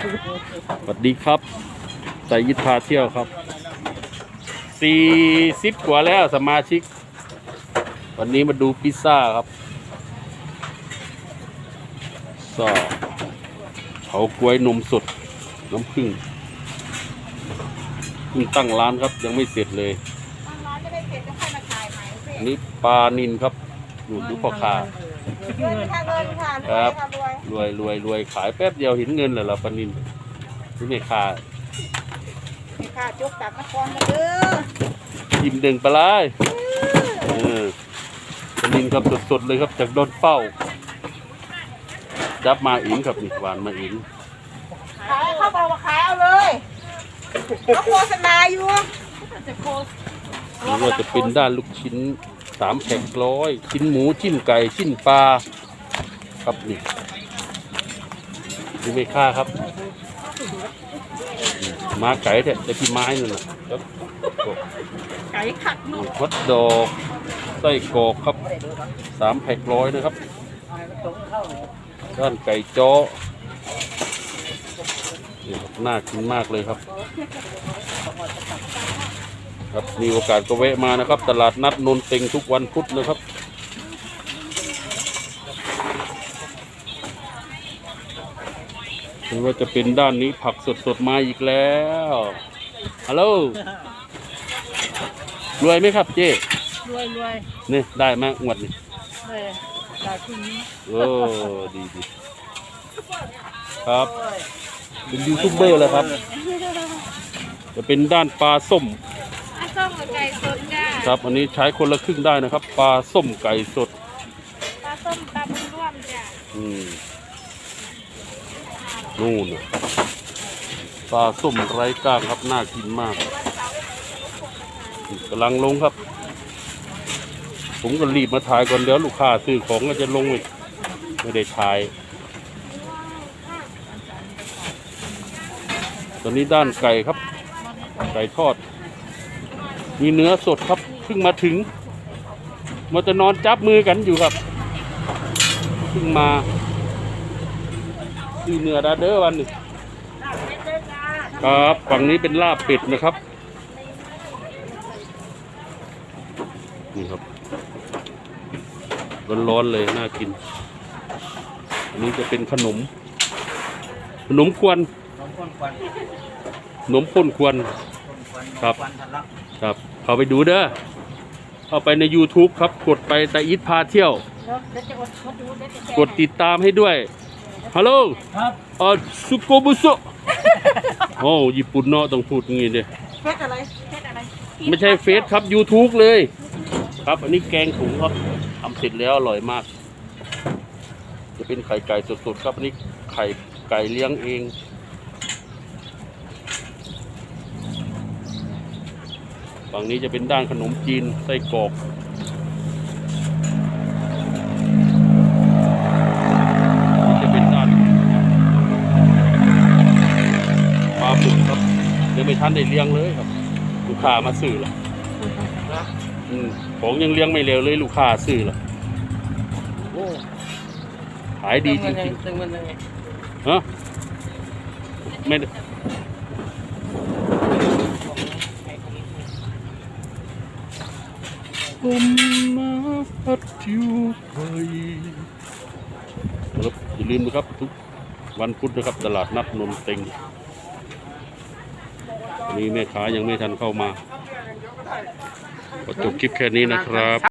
สวัสดีครับสายยิทพาเที่ยวครับสี่สิบกว่าแล้วสมาชิก วันนี้มาดูพิซซ่าครับซอเผากล้วยนมสด น้ำผึ้งเพิ่งตั้งร้านครับยังไม่เสร็จเลยทางร้านไม่ได้เสร็จจะค่อยมาถ่ายใหม่สิอันนี้ปลานินครับดูดูพ่อค้า เงินค่ะเงินค่ะรครัวยบค่ะรวยรวยรวยรวยขายแป๊บเดียวเห็นเงินเลยละปลานินนี่ไม่ค่านี่ค่ะจุกจากนครมาเด้อยิ้มเด้งปลาไหลายเออปลานินครับสดๆเลยครับจากโดนเป้าจับมาอิงครับนี่หวานมาอิงขายเข้าบอกว่าขายเอาเลยเขาโฆษณาอยู่จะโฆษนี่ว่าจะเป็นด้านลูกชิ้น สามแผงร้อยชิ้นหมูชิ้นไก่ชิ้นปลาครับนี่นี่ไม่ค่าครับมาไก่แต่แต่พี่ไม้นั่นน่ะครับไก่ขัดนกฮอตดอกไส้กรอกครับสามแผงร้อยนะครับด้านไก่จ้อนี่ครับน่ากินมากเลยครับ ครับมีโอกาสก็แวะมานะครับ ตลาดนัดนนเต็งทุกวันพุธนะครับไม่ว่าจะเป็นด้านนี้ผักสดๆมาอีกแล้วฮัลโหลรวยไหมครับเจ๊รวยรวยนี่ได้ไหมงวดนี่เลยจากที่นี้โอ้ดีดีครับ เป็นยูทูบเบอร์แล้วครับ จะเป็นด้านปลาส้มอาส้มกับ ไก่สดจ้าครับอันนี้ใช้คนละครึ่งได้นะครับ ปลาส้มไก่สด ปลาส้มตำร่วมจ้าอืมนู่นน่ะปลาส้มไร้กล้างครับน่ากินมากกำลังลงครับ ผมก็รีบมาถ่ายก่อนเดี๋ยวลูกค้าซื้อของก็จะลงอีกไม่ได้ถ่าย ตอนนี้ด้านไก่ครับ ไก่ทอด มีเนื้อสดครับเพิ่งมาถึงมันจะนอนจับมือกันอยู่ครับเพิ่งมาซื้อเนื้อดาเดอร์วันหนึ่งครับฝั่งนี้เป็นลาบเป็ดนะครับนี่ครับร้อนๆเลยน่ากิน อันนี้จะเป็นขนม ขนมควนน้องควนขนมข้นควนครับ ควันทะลักครับเข้าไปดูเด้อเข้าไปใน YouTube ครับกดไปแต่อีทพาเที่ยวเดี๋ยวจะอดทนดูเดี๋ยวจะแชร์กดติดตามให้ด้วยฮัลโหลครับเออสุโกบุโซโอ้ญี่ปุ่นเนาะต้องพูดงี้เด้เฟซอะไรเฟซอะไรไม่ใช่เฟซครับ YouTube เลย ครับอันนี้แกงถุงครับทำเสร็จแล้วอร่อยมาก จะเป็นไข่ไก่สดๆครับอันนี้ไข่ไก่เลี้ยงเอง ฝั่งนี้จะเป็นด้านขนมจีนไส้กรอกนี่จะเป็นด้านปลาบึกครับยังไม่ทันได้เลี้ยงเลยครับ ลูกค้ามาซื้อละอืมของยังเลี้ยงไม่เร็วเลยลูกค้าซื้อละโอ้ขายดีจริงตึงมันยังไงๆฮะไม่ได้ผ มมาพัดอยู่ไกลครับอย่าลืมนะครับทุกวันพุธนะครับ ตลาดนัดนนเต็งวันนี้แม่ค้ายังไม่ทันเข้ามาก็จบคลิปแค่นี้นะครับ